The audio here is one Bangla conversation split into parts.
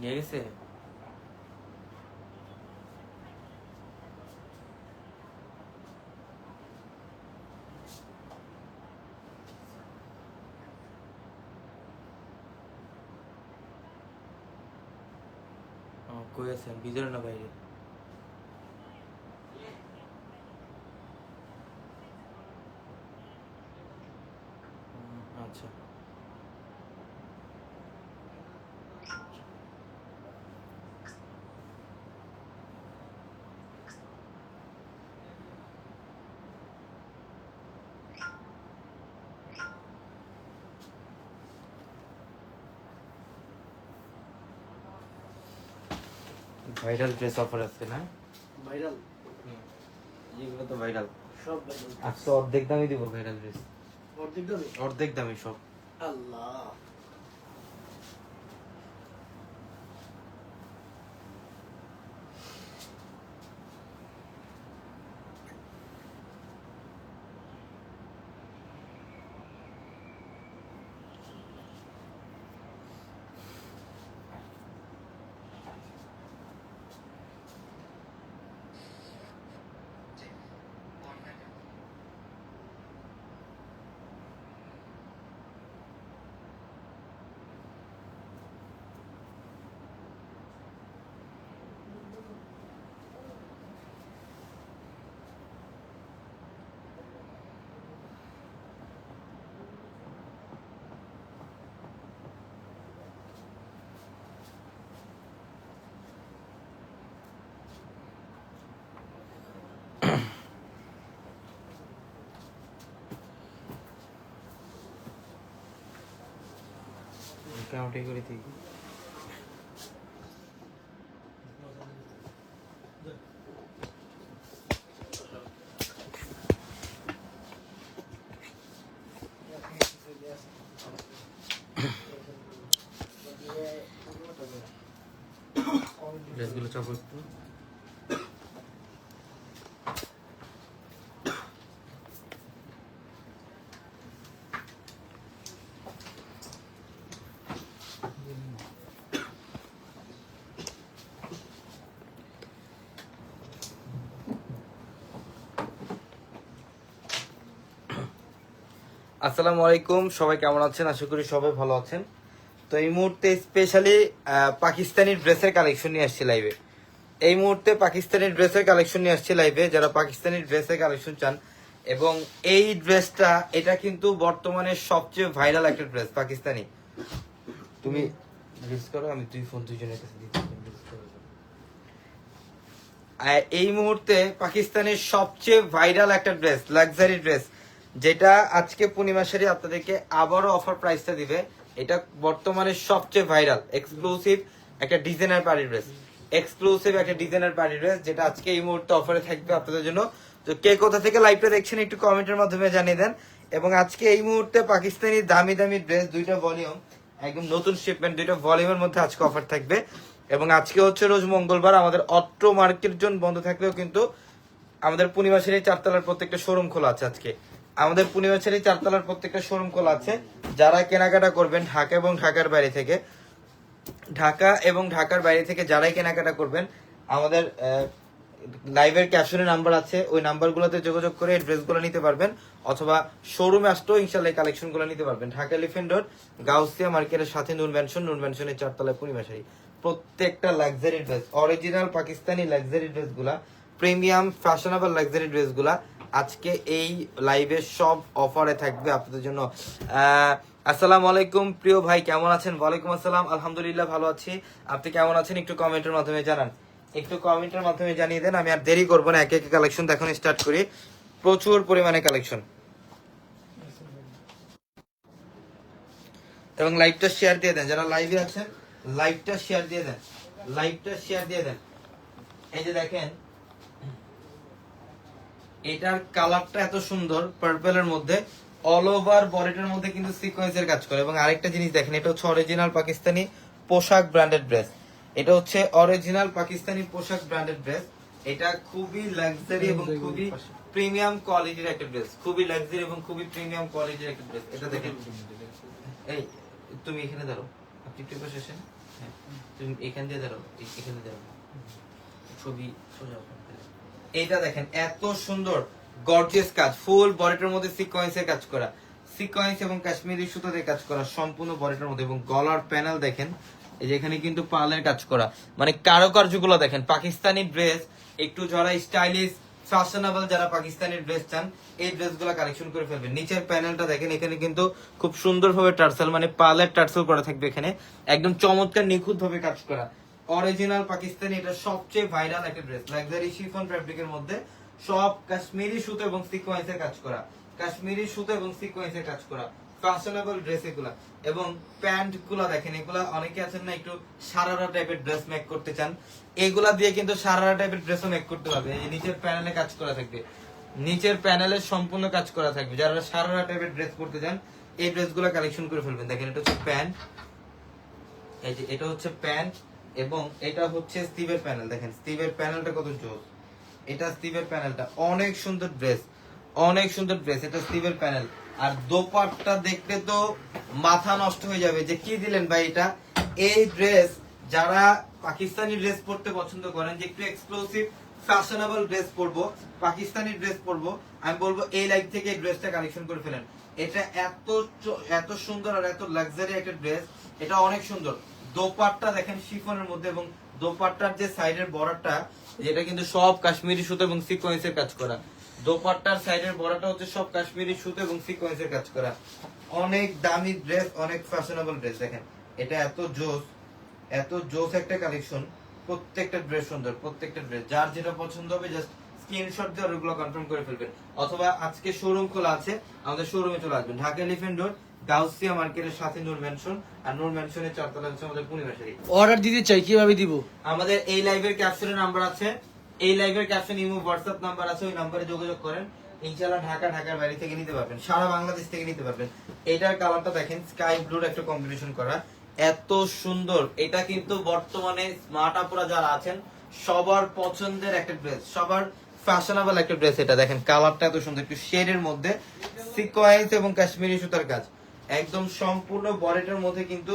নিয়ে গেছে কই আছেন? ভিতরে না হুম, আচ্ছা ভাইরাল ড্রেস অফার আছে না? ভাইরাল এগুলো তো ভাইরাল সব ভাইরাল আজকে অর্ধেক দামই দিব ভাইরাল ড্রেস অর্ধেক দামে অর্ধেক দামই সব। আল্লাহ। কাউন্টিং করে দিই। ড্রেসগুলো চাপো। আসসালামু আলাইকুম, সবাই কেমন আছেন? আশা করি সবাই ভালো আছেন। তো এই মুহূর্তে স্পেশালি পাকিস্তানি ড্রেসের কালেকশন নিয়ে আসছি লাইভে এই মুহূর্তে পাকিস্তানি ড্রেসের কালেকশন নিয়ে আসছি লাইভে যারা পাকিস্তানি ড্রেসের কালেকশন চান। এবং এই ড্রেসটা, এটা কিন্তু বর্তমানে সবচেয়ে ভাইরাল একটা ড্রেস পাকিস্তানি। তুমি করো, আমি তুই ফোন দুইজনের কাছে এই মুহূর্তে পাকিস্তানের সবচেয়ে ভাইরাল একটা ড্রেস লাক্সারি ড্রেস যেটা আজকে পূর্ণিমা আপনাদেরকে আবারও অফার প্রাইসটা দিবে। এটা বর্তমানে সবচেয়ে ভাইরাল এক্সক্লুসিভ একটা ডিজাইনার পার্টি ড্রেস এক্সক্লুসিভ একটা ডিজাইনার পার্টি ড্রেস যেটা আজকে এই মুহূর্তে অফারে থাকবে আপনাদের জন্য। তো কে কোথা থেকে লাইভটা দেখছেন একটু কমেন্টের মাধ্যমে জানিয়ে দেন। এবং আজকে এই মুহূর্তে পাকিস্তানি দামি দামি ড্রেস দুইটা ভলিউম একদম নতুন শিপমেন্ট দুইটা ভলিউমের মধ্যে আজকে অফার থাকবে। এবং আজকে হচ্ছে রোজ মঙ্গলবার, আমাদের অট্র মার্কেট জোন বন্ধ থাকলেও কিন্তু আমাদের পূর্ণিমাসের চারতলার প্রত্যেকটা শোরুম খোলা আছে আজকে। আমাদের পূর্ণিমাসের এই চারতলার প্রত্যেকটা শোরুম খোলা আছে। যারা কেনাকাটা করবেন ঢাকা এবং ঢাকার বাইরে থেকে, ঢাকা এবং ঢাকার বাইরে থেকে যারাই কেনাকাটা করবেন, আমাদের লাইভের ক্যাপশনের নাম্বার আছে। ওই নাম্বারগুলোতে যোগাযোগ করে ড্রেসগুলো নিতে পারবেন, অথবা শোরুমে আসতেও ইনশাল্লাহ কালেকশনগুলো নিতে পারবেন। ঢাকা এলিফেন্ট রোড গাউসিয়া মার্কেটের সাথে নুন ম্যানশন নুন ম্যানশনের চারতলায় পূর্ণিমাশারি প্রত্যেকটা luxury dress original Pakistani luxury ড্রেসগুলা premium fashionable luxury ড্রেসগুলা আজকে এই লাইভে সব অফারে থাকবে আপনাদের জন্য। আসসালামু আলাইকুম প্রিয় ভাই, কেমন আছেন? ওয়ালাইকুম আসসালাম, আলহামদুলিল্লাহ ভালো আছি। আপনি কেমন আছেন? একটু কমেন্টের মাধ্যমে জানান। একটু কমেন্টের মাধ্যমে জানিয়ে দেন, আমি আর দেরি করব না একে একে কালেকশন দেখুন স্টার্ট করি। প্রচুর পরিমাণে কালেকশন এবং লাইভটা শেয়ার দিয়ে দেন, যারা লাইভে আছেন লাইভটা শেয়ার দিয়ে দেন লাইভটা শেয়ার দিয়ে দেন। এই যে দেখেন এটার কালারটা এত সুন্দর পার্পেলের মধ্যে অল ওভার বডিটার মধ্যে কিন্তু সিকোয়েন্সের কাজ করে। এবং আরেকটা জিনিস দেখেন এটা হচ্ছে অরিজিনাল পাকিস্তানি পোশাক ব্র্যান্ডেড ড্রেস এটা হচ্ছে অরিজিনাল পাকিস্তানি পোশাক ব্র্যান্ডেড ড্রেস এটা খুবই লাক্সারি এবং খুবই প্রিমিয়াম কোয়ালিটির একটা ড্রেস খুবই লাক্সারি এবং খুবই প্রিমিয়াম কোয়ালিটির একটা ড্রেস এটা দেখেন। এই তুমি এখানে দাঁড়ো আপনি একটু আসেন। হ্যাঁ তুমি এখান দিয়ে দাঁড়াও এখানে দাঁড়াও ছবি সোজা। এইটা দেখেন, এত সুন্দর গর্জিয়াস কাজ ফুল বডিটার মধ্যে সিকোয়েন্সের কাজ করা। সিকোয়েন্স এবং কাশ্মীরি সুতো দিয়ে কাজ করা, সম্পূর্ণ বডিটার মধ্যে এবং গলার প্যানেল দেখেন, এই যে এখানে কিন্তু পার্লের কাজ করা। মানে কারুকার্যগুলো দেখেন, পাকিস্তানি ড্রেস একটু যারা স্টাইলিশ ফ্যাশনেবল যারা পাকিস্তানি ড্রেস চান, এই ড্রেসগুলো কালেকশন করে ফেলবেন। নিচের প্যানেলটা দেখেন, এখানে কিন্তু খুব সুন্দরভাবে টার্সেল মানে পার্লের টার্সেল করা থাকবে এখানে। একদম চমৎকার নিখুঁত ভাবে কাজ করা। অরিজিনাল পাকিস্তানি, এটা সবচেয়ে ভাইরাল একটা ড্রেস লাক্সারি শিফন ফ্যাব্রিকের মধ্যে সব কাশ্মীরি সুতো এবং সিকোয়েন্সের কাজ করা। কাশ্মীরি সুতো এবং সিকোয়েন্সের কাজ করা ফ্যাশনেবল ড্রেস এগুলা। এবং প্যান্টগুলা দেখেন, এগুলা অনেকে আছেন না, একটু সারারা টাইপের ড্রেস মেক করতে চান। এগুলা দিয়ে কিন্তু সারারা টাইপের ড্রেসও মেক করতে পারবে। এই নিচের প্যানেলে কাজ করা থাকবে। নিচের প্যানেলে সম্পূর্ণ কাজ করা থাকবে। যারা সারারা টাইপের ড্রেস করতে চান, এই ড্রেসগুলো কালেকশন করে ফেলবেন। দেখেন, এটা হচ্ছে প্যান্ট এই যে, এটা হচ্ছে প্যান্ট এবং এটা হচ্ছে স্টিভের প্যানেল দেখেন স্টিভের প্যানেলটা কত জোর। এটা স্টিভের প্যানেলটা অনেক সুন্দর ড্রেস অনেক সুন্দর ড্রেস এটা স্টিভের প্যানেল আর দোপাট্টা দেখতে তো মাথা নষ্ট হয়ে যাবে। যে কি দিলেন ভাই এটা? এই ড্রেস যারা পাকিস্তানি ড্রেস পরতে পছন্দ করেন, যে একটু এক্সক্লুসিভ ফ্যাশনেবল ড্রেস পরবো, পাকিস্তানি ড্রেস পরবো, আমি বলব এই লাইফ থেকে এই ড্রেসটা কালেকশন করে ফেলেন। এটা এত এত সুন্দর আর এত লাক্সারি একটা ড্রেস এটা অনেক সুন্দর। দোপাট্টা দেখেন শিফনের মধ্যে এবং দোপাট্টার যে সাইডের বর্ডারটা যেটা কিন্তু সব কাশ্মীরি সুতো এবং সিকোয়েন্সের কাজ করা। দোপাট্টার সাইডের বর্ডারটা হচ্ছে সব কাশ্মীরি সুতো এবং সিকোয়েন্সের কাজ করা। অনেক দামি ড্রেস, অনেক ফ্যাশনেবল ড্রেস দেখেন। এটা এত জোস এত জোস একটা কালেকশন প্রত্যেকটা ড্রেস সুন্দর, প্রত্যেকটা ড্রেস। যার যেটা পছন্দ হবে জাস্ট স্ক্রিনশট দিয়ে ওগুলো কনফার্ম করে ফেলবেন। অথবা আজকে শোরুম খোলা আছে, আমাদের শোরুমে চলে আসবেন। ঢাকা এলিফেন্ট রোড গাউসিয়া মার্কেটের সাথে নূর ম্যানশন আর নূর ম্যানশনের চারতলা হচ্ছে আমাদের অর্ডার দিতে চাই কীভাবে দিব? আমাদের এই লাইভের ক্যাপশনের নাম্বার আছে। এই লাইভের ক্যাপশন ইমো হোয়াটসঅ্যাপ নাম্বার আছে ওই নাম্বারে যোগাযোগ করেন। ইনশাআল্লাহ ঢাকা ঢাকার বাইরে থেকে নিতে পারবেন সারা বাংলাদেশ থেকে নিতে পারবেন। এটার কালারটা দেখেন স্কাই ব্লুর একটা কম্বিনেশন করা। এত সুন্দর। এটা কিন্তু বর্তমানে স্মার্ট আপুরা যারা আছেন সবার পছন্দের একটা ড্রেস সবার ফ্যাশনেবল একটা ড্রেস এটা। দেখেন কালারটা এত সুন্দর একটু শেডের মধ্যে। সিকোয়েন্স এবং কাশ্মীরি সুতার কাজ। একদম সম্পূর্ণ বডিটার মধ্যে কিন্তু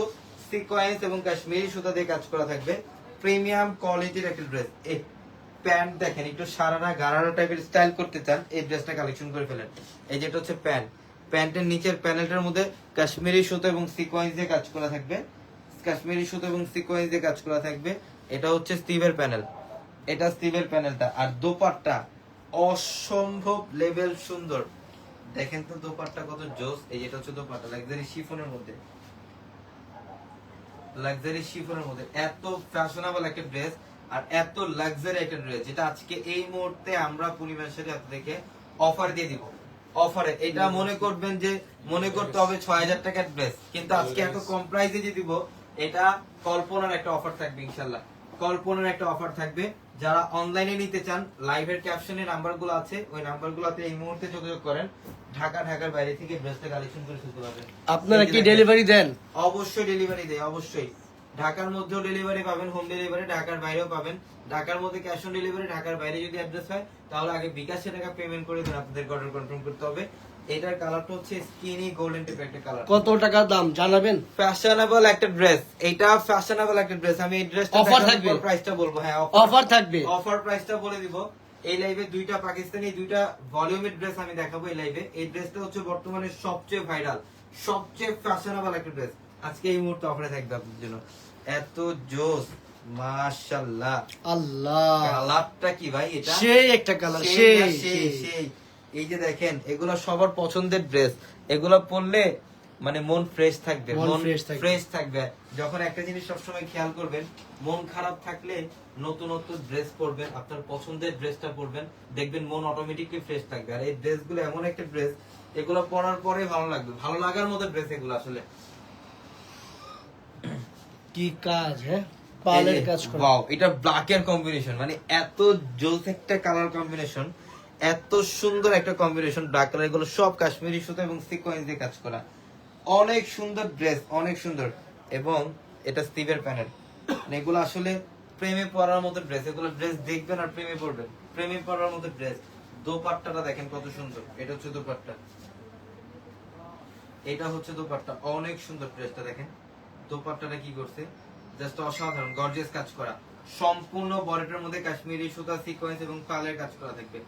সিকোয়েন্স এবং কাশ্মীরি সুতা দিয়ে কাজ করা থাকবে। প্রিমিয়াম কোয়ালিটির একটা ড্রেস এই প্যান্ট দেখেন, একটু সারানা গারারা টাইপের স্টাইল করতে চান, এই ড্রেসটা কালেকশন করে ফেলেন। এই যেটা হচ্ছে প্যান্ট প্যান্টের নিচের প্যানেলটার মধ্যে কাশ্মীরি সুতো এবং সিকোয়েন্স দিয়ে কাজ করা থাকবে। কাশ্মীরি সুতো এবং সিকোয়েন্স দিয়ে কাজ করা থাকবে। এটা হচ্ছে স্টিভের প্যানেল এটা স্টিভের প্যানেলটা আর দোপাট্টা অসম্ভব লেভেল সুন্দর। দেখেন তো দোপাট্টা কত জোস, এই যেটা হচ্ছে দোপাট্টা লাক্সারি শিফনের মধ্যে। লাক্সারি শিফনের মধ্যে। এত ফ্যাশনেবল একটা ড্রেস আর এত লাক্সারি একটা ড্রেস যেটা আজকে এই মুহূর্তে আমরা পূর্ণিমার সাথে আপনাদেরকে অফার দিয়ে দিব। অফারে এটা মনে করবেন যে, মনে করতে হবে ছয় হাজার টাকার ড্রেস কিন্তু আজকে এত কম প্রাইসে যে দিব, এটা কল্পনার একটা অফার থাকবে ইনশাল্লাহ কল্পনার একটা অফার থাকবে। যারা অনলাইনে নিতে চান লাইভের ক্যাপশনে নাম্বারগুলো আছে ওই নাম্বারগুলোতে এই মুহূর্তে যোগাযোগ করেন। ঢাকা ঢাকার বাইরে থেকে ব্রেসলেট কালেকশন করে ফেলতে পারবেন। আপনারা কি ডেলিভারি দেন? অবশ্যই ডেলিভারি দেয় অবশ্যই। ঢাকার মধ্যেও ডেলিভারি পাবেন হোম ডেলিভারি ঢাকার বাইরেও পাবেন। ঢাকার মধ্যে ক্যাশ অন ডেলিভারি ঢাকার বাইরে যদি অ্যাড্রেস হয় তাহলে আগে বিকাশে টাকা পেমেন্ট করে দেন আপনাদের অর্ডার কনফার্ম করতে হবে। এটার কালারটা হচ্ছে স্কিনি গোল্ডেন টাইপ একটা কালার কত টাকা দাম জানাবেন? ফ্যাশনেবল একটা ড্রেস এটা ফ্যাশনেবল একটা ড্রেস আমি এই ড্রেসটা Offer থাকবে? প্রাইসটা বলব। হ্যাঁ অফার থাকবে? অফার প্রাইসটা বলে দিব। এই লাইভে দুইটা পাকিস্তানি দুইটা ভলিউমের ড্রেস আমি দেখাবো এই লাইভে এই ড্রেসটা হচ্ছে বর্তমানে সবচেয়ে ভাইরাল সবচেয়ে ফ্যাশনেবল একটা ড্রেস আজকে এই মুহূর্তে অফারে থাকবে আপনার জন্য। এত জোস মাশাআল্লাহ। আল্লাহ। কালারটা কি ভাই এটা? সেই একটা কালার সেই সেই এই যে দেখেন এগুলো সবার পছন্দের ড্রেস এগুলো পরলে মানে মন ফ্রেশ থাকবে মন। ফ্রেশ থাকবে। যখন একটা জিনিস সবসময় খেয়াল করবেন মন খারাপ থাকলে নতুন নতুন ড্রেস পরবেন আপনার পছন্দের ড্রেসটা পরবেন দেখবেন মন অটোমেটিকলি ফ্রেশ থাকবে। আর এই ড্রেসগুলো এমন একটা ড্রেস এগুলো পরার পরে ভালো লাগবে। ভালো লাগার মতো ড্রেস এগুলো আসলে। কি কাজ হ্যাঁ? পালের কাজ করা। ওয়াও এটা ব্ল্যাক এর কম্বিনেশন মানে এত জোস একটা কালার কম্বিনেশন এত সুন্দর একটা কম্বিনেশন ব্ল্যাক কালার এগুলো সব কাশ্মীরি সুতো এবং সিকোয়েন্স দিয়ে কাজ করা। অনেক সুন্দর ড্রেস অনেক সুন্দর। এবং এটা স্টিভের প্যানেল এগুলো আসলে প্রেমে পরার মতো ড্রেস এগুলো ড্রেস দেখবেন আর প্রেমে পড়বেন। প্রেমে পরার মতো ড্রেস দোপাট্টাটা দেখেন কত সুন্দর। এটা হচ্ছে দোপাট্টা। এটা হচ্ছে দোপাট্টা। অনেক সুন্দর ড্রেসটা দেখেন। দোপাট্টাটা কি করছে? জাস্ট অসাধারণ গর্জিয়াস কাজ করা। সম্পূর্ণ বডিটার মধ্যে কাশ্মীরি সুতা সিকোয়েন্স এবং পালের কাজ করা থাকবে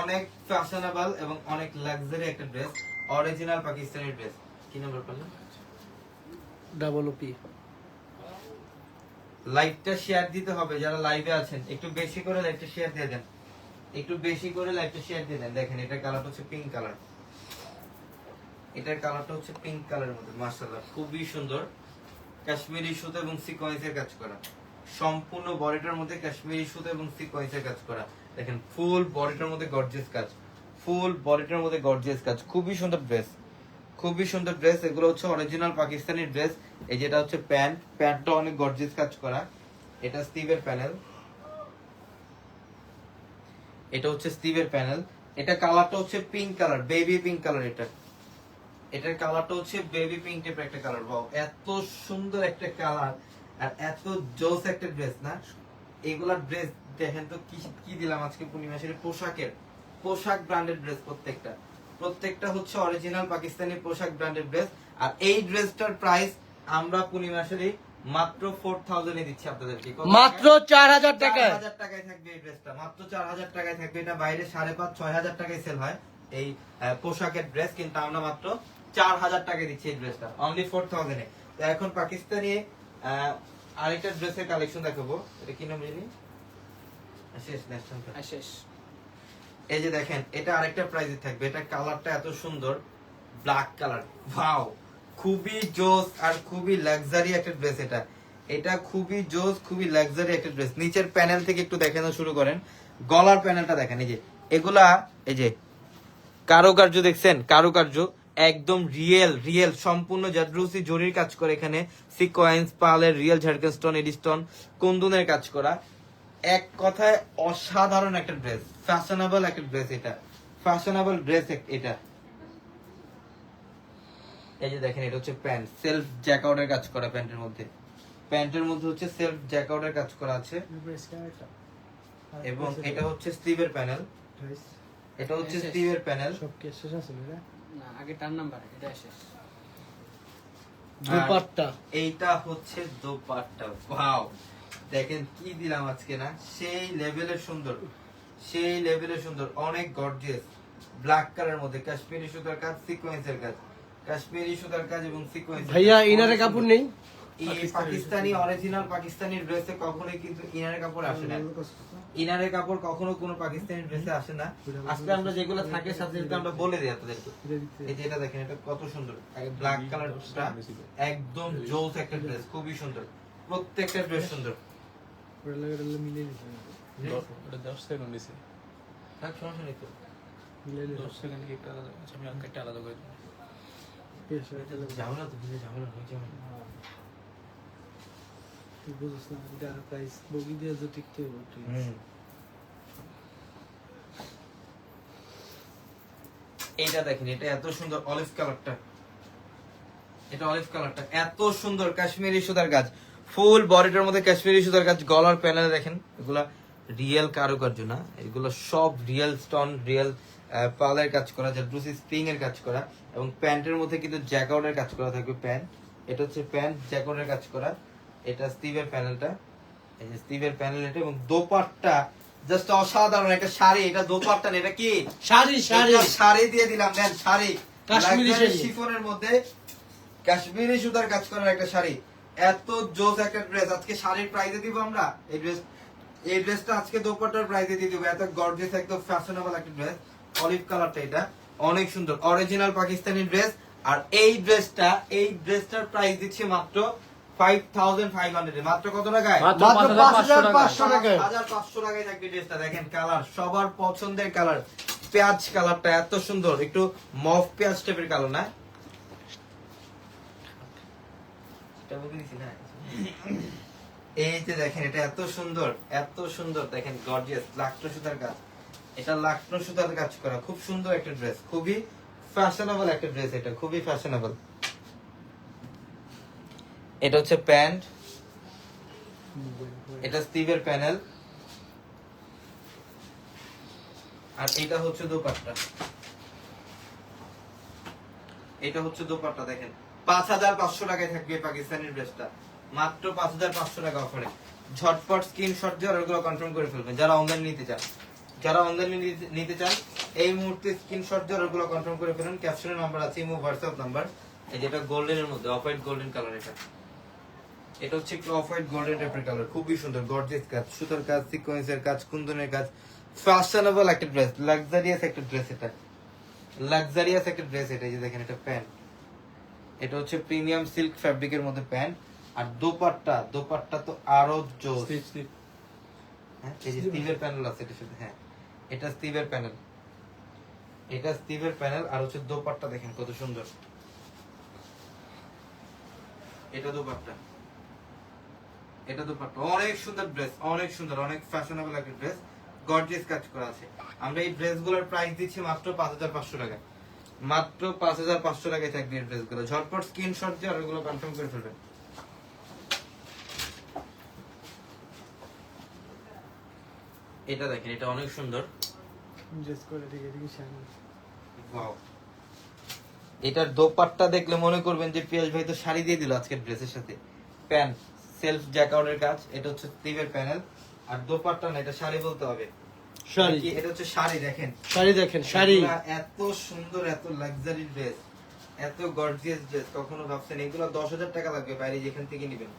অনেক ফ্যাশনেবল এবং অনেক লাক্সারি একটা ড্রেস অরিজিনাল পাকিস্তানি ড্রেস কি নাম্বার পারলেন ডাবল ওপি লাইভটা শেয়ার দিতে হবে যারা লাইভে আছেন। একটু বেশি করে লাইভটা শেয়ার দিয়ে দেন। একটু বেশি করে লাইভটা শেয়ার দিয়ে দেন। দেখেন এটা কালারটা হচ্ছে পিঙ্ক কালার এটার কালারটা হচ্ছে পিঙ্ক কালারের মধ্যে মাশাআল্লাহ। খুবই সুন্দর। কাশ্মীরি সুতো এবং সিকোয়েন্সের কাজ করা। সম্পূর্ণ বডিটার মধ্যে কাশ্মীরি সুতো এবং সিকোয়েন্সের কাজ করা। দেখেন ফুল বডিটার মধ্যে গর্জিয়াস কাজ। ফুল বডিটার মধ্যে গর্জিয়াস কাজ। খুবই সুন্দর ড্রেস খুবই সুন্দর ড্রেস এগুলো হচ্ছে অরিজিনাল পাকিস্তানি ড্রেস এই যেটা হচ্ছে প্যান্ট প্যান্টটা অনেক গর্জিয়াস কাজ করা। এটা স্টিভের প্যানেল এটা হচ্ছে স্টিভের প্যানেল এটা কালারটা হচ্ছে pink colour baby pink colour এটা। এটার কালারটা হচ্ছে বেবি পিঙ্ক টাইপের একটা কালার বাও এত সুন্দর একটা কালার আর এত জোস একটা ড্রেস না? এগুলা ড্রেস দেখেন তো কি কি দিলাম আজকে পূর্ণিমা সেটা পোশাকের পোশাক ব্র্যান্ডেড ড্রেস প্রত্যেকটা। প্রত্যেকটা হচ্ছে অরিজিনাল পাকিস্তানি পোশাক ব্র্যান্ডেড ড্রেস আর এই ড্রেসটার প্রাইস আমরা পূর্ণিমাসেরই মাত্র ফোর থাউজেন্ডে দিচ্ছি আপনাদেরকে। মাত্র চার হাজার টাকায়। চার হাজার টাকায় থাকবে এই ড্রেসটা মাত্র চার হাজার টাকায় থাকবে। এটা বাইরে সাড়ে পাঁচ ছয় হাজার টাকায় সেল হয় এই পোশাকের ড্রেস কিন্তু আমরা মাত্র চার হাজার টাকায় দিচ্ছি এই ড্রেসটা অনলি ফোর থাউজেন্ডে তো এখন পাকিস্তানি আরেকটা ড্রেসের কালেকশন দেখাবো। এটা কি নাম জানি শেষ শেষ এই যে দেখেন এটা আরেকটা প্রাইজে থাকবে। এটা কালারটা এত সুন্দর ব্ল্যাক কালার ভাও খুবই জোস আর খুবই লাক্সারি একটা ড্রেস এটা। এটা খুবই জোস খুবই লাক্সারি একটা ড্রেস নিচের প্যানেল থেকে একটু দেখানো শুরু করেন। গলার প্যানেলটা দেখেন এই যে। এগুলা এই যে কারুকার্য দেখছেন? কারুকার্য। একদম রিয়েল রিয়েল সম্পূর্ণ জাদ্রুসি জরির কাজ করে এখানে। সিকোয়েন্স পালের রিয়েল ঝাড়কেস্টন এডিস্টন কুন্দুনের কাজ করা। এক কথায় অসাধারণ একটা ড্রেস ফ্যাশনেবল একটা ড্রেস এটা। ফ্যাশনেবল ড্রেস এটা। এই যে দেখেন এটা হচ্ছে প্যান্ট সেলফ জ্যাকআউটের কাজ করা প্যান্টের মধ্যে। প্যান্টের মধ্যে হচ্ছে সেলফ জ্যাকআউটের কাজ করা আছে। এবং এটা হচ্ছে স্টিভের প্যানেল এটা হচ্ছে Yes, yes. স্টিভের প্যানেল না আগে টার নাম্বার এটা শেষ। দুপাট্টা। এইটা হচ্ছে দোপাট্টা। ওয়াও দেখেন কি দিলাম আজকে না? সেই লেভেলের সুন্দর। সেই লেভেলের সুন্দর অনেক গর্জিয়াস ব্ল্যাক কালার মধ্যে কাশ্মীরি সুতার কাজ সিকোয়েন্সের কাজ। কাশ্মীরি সুতার কাজ এবং সিকোয়েন্স ভাইয়া ইনারে কাপড় নেই? পাকিস্তানি অরিজিনাল পাকিস্তানি ড্রেসে কখনোই কিন্তু ইনারের কাপড় আসে না। ইনারের কাপড় কখনো কোনো পাকিস্তানি ড্রেসে আসে না। আজকে আমরা যেগুলো থাকে সাথে সাথে আমরা বলে দিই আপনাদেরকে। এই যে এটা দেখেন এটা কত সুন্দর। ব্ল্যাক কালারটা একদম জোস একটা ড্রেস খুবই সুন্দর। প্রত্যেকটা ড্রেস সুন্দর। দশ সেকেন্ড দিছে। সমস্যা নেই তো। দশ সেকেন্ড কি একটা আলাদা আমি একটা আলাদা করে ঝামেলা তো ঝামেলা হয়ে। ঝামেলা হুম। এইটা দেখেন, এটা এত সুন্দর অলিভ কালারটা এটা অলিভ কালারটা এত সুন্দর কাশ্মীরি সুতার কাজ ফুল বডিটার মধ্যে কাশ্মীরি সুতার কাজ গলার প্যানেলে দেখেন, এগুলা রিয়েল কারুকার্য না। এগুলো সব রিয়েল স্টোন রিয়েল পালের কাজ করা, জাদ্রুসি স্প্রিং এর কাজ করা এবং প্যান্টের মধ্যে কিন্তু জ্যাকআউটের কাজ করা থাকবে, প্যান্ট। এটা হচ্ছে প্যান্ট জ্যাকআউটের কাজ করা। এটা স্টিভের প্যানেলটা এই যে স্টিভের প্যানেল এটা এবং দোপাট্টা জাস্ট অসাধারণ একটা শাড়ি। এটা দোপাট্টা এটা কি? শাড়ি শাড়ি। শাড়ি দিয়ে দিলাম দেন শাড়ি। কাশ্মীরি। শিফনের মধ্যে কাশ্মীরি সুতার কাজ করার একটা শাড়ি। এত জোস একটা ড্রেস আজকে শাড়ির প্রাইসে দিব আমরা? এই ড্রেস এই ড্রেসটা আজকে দোপাট্টার প্রাইসে দিয়ে দিব। এত গর্জিয়াস একদম ফ্যাশনেবল একটা ড্রেস অলিভ কালারটা এটা। অনেক সুন্দর। অরিজিনাল পাকিস্তানি ড্রেস আর এই ড্রেসটা এই ড্রেসটার প্রাইস দিচ্ছি মাত্র ফাইভ থাউজেন্ড মাত্র কত টাকায়? মাত্র পাঁচ হাজার পাঁচশো টাকায়। টাকায়। থাকবে ড্রেসটা। দেখেন কালার সবার পছন্দের কালার। পেঁয়াজ কালারটা এত সুন্দর। একটু মফ পেঁয়াজ টাইপের কালার না? এটা বলে দিছি না? এই যে দেখেন এটা এত সুন্দর এত সুন্দর। দেখেন গর্জিয়াস লাকটো সুতার কাজ। এটা লাকটো সুতার কাজ করা। খুব সুন্দর একটা ড্রেস। খুবই ফ্যাশনেবল একটা ড্রেস এটা। খুবই ফ্যাশনেবল এটা হচ্ছে প্যান্ট। এটা স্টিভের প্যানেল। আর এটা হচ্ছে দোপাট্টা। এটা হচ্ছে দোপাট্টা, দেখেন। পাঁচ হাজার পাঁচশো টাকায় থাকবে এই পাকিস্তানি ড্রেসটা। মাত্র পাঁচ হাজার পাঁচশো টাকা অফারে ঝটপট স্ক্রিনশট দিয়ে অর্ডারগুলো কনফার্ম করে ফেলবেন, যারা অনলাইন নিতে চান। যারা অনলাইনে নিতে চান, এই মুহূর্তে স্ক্রিনশট দিয়ে অর্ডারগুলো কনফার্ম করে ফেলুন। ক্যাপশনের নাম্বার আছে, ইমো হোয়াটসঅ্যাপ নাম্বার এই যেটা গোল্ডেনের মধ্যে অফ হোয়াইট গোল্ডেন কালার এটা। এটা হচ্ছে একটু অফ হোয়াইট গোল্ডেন টাইপের কালার খুবই সুন্দর গর্জিয়াস কাজ সুতার কাজ সিকোয়েন্সের কাজ কুন্দনের কাজ ফ্যাশনেবল একটা ড্রেস লাক্সারিয়াস একটা ড্রেস এটা। লাক্সারিয়াস একটা ড্রেস এটা এই যে দেখেন এটা প্যান্ট এটা হচ্ছে প্রিমিয়াম সিল্ক ফ্যাব্রিকের মধ্যে প্যান্ট আর দোপাট্টা দোপাট্টা তো আরও জোস। হ্যাঁ এই যে স্টিভের প্যানেল আছে এটা সাথে হ্যাঁ। এটা স্টিভের প্যানেল এটা স্টিভের প্যানেল আর হচ্ছে দোপাট্টা দেখেন কত সুন্দর। এটা দোপাট্টা। এটা দোপাট্টা। অনেক সুন্দর ড্রেস অনেক সুন্দর অনেক ফ্যাশনেবল একটা ড্রেস গর্জিয়াস কাজ করা আছে। আমরা এই ড্রেসগুলোর প্রাইস দিচ্ছি মাত্র পাঁচ হাজার পাঁচশো টাকা। মাত্র পাঁচ হাজার পাঁচশো টাকায় থাকবে এই ড্রেসগুলো ঝটপট স্ক্রিনশট দিয়ে অর্ডারগুলো কনফার্ম করে ফেলবেন। এটা দেখেন এটা অনেক সুন্দর. এটার দোপাট্টা দেখলে মনে করবেন যে পিয়াস ভাই তো শাড়ি দিয়ে দিল আজকের ড্রেসের সাথে। প্যান্ট সেলফ জ্যাকআউটের কাজ এটা হচ্ছে স্লিভের প্যানেল আর দোপাট্টা না এটা শাড়ি বলতে হবে। শাড়ি। কি? এটা হচ্ছে শাড়ি দেখেন। শাড়ি দেখেন শাড়ি। এত সুন্দর এত লাক্সারি ড্রেস এত গর্জিয়াস ড্রেস কখনো ভাবছেন এগুলো দশ হাজার টাকা লাগবে বাইরে যেখান থেকে নিবেন।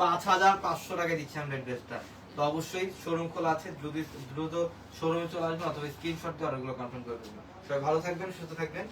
পাঁচ হাজার পাঁচশো টাকা দিচ্ছি আমরা ড্রেসটা তো অবশ্যই শোরুম খোলা আছে দ্রুত দ্রুত শোরুমে চলে আসবেন অথবা স্ক্রিনশট দিয়ে অর্ডারগুলো কনফার্ম করে দেবেন। সবাই ভালো থাকবেন সুস্থ থাকবেন।